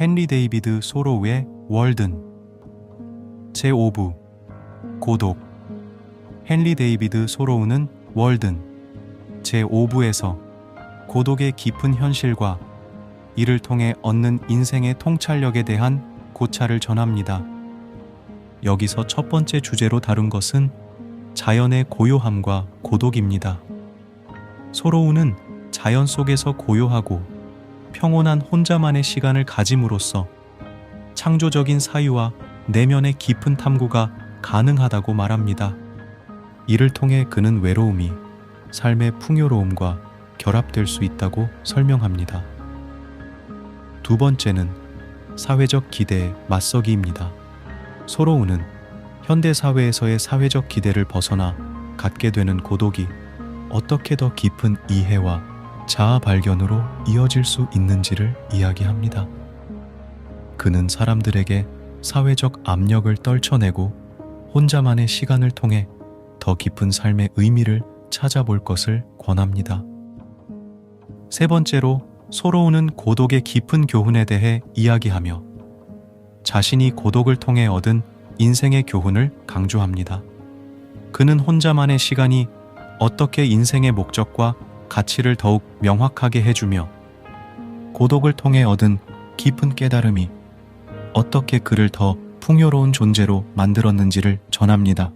헨리 데이비드 소로우의 월든 제5부 고독 헨리 데이비드 소로우는 월든 제5부에서 고독의 깊은 현실과 이를 통해 얻는 인생의 통찰력에 대한 고찰을 전합니다. 여기서 첫 번째 주제로 다룬 것은 자연의 고요함과 고독입니다. 소로우는 자연 속에서 고요하고 평온한 혼자만의 시간을 가짐으로써 창조적인 사유와 내면의 깊은 탐구가 가능하다고 말합니다. 이를 통해 그는 외로움이 삶의 풍요로움과 결합될 수 있다고 설명합니다. 두 번째는 사회적 기대의 맞서기입니다. 소로우는 현대 사회에서의 사회적 기대를 벗어나 갖게 되는 고독이 어떻게 더 깊은 이해와 자아 발견으로 이어질 수 있는지를 이야기합니다. 그는 사람들에게 사회적 압력을 떨쳐내고 혼자만의 시간을 통해 더 깊은 삶의 의미를 찾아볼 것을 권합니다. 세 번째로 소로우는 고독의 깊은 교훈에 대해 이야기하며 자신이 고독을 통해 얻은 인생의 교훈을 강조합니다. 그는 혼자만의 시간이 어떻게 인생의 목적과 가치를 더욱 명확하게 해주며 고독을 통해 얻은 깊은 깨달음이 어떻게 그를 더 풍요로운 존재로 만들었는지를 전합니다.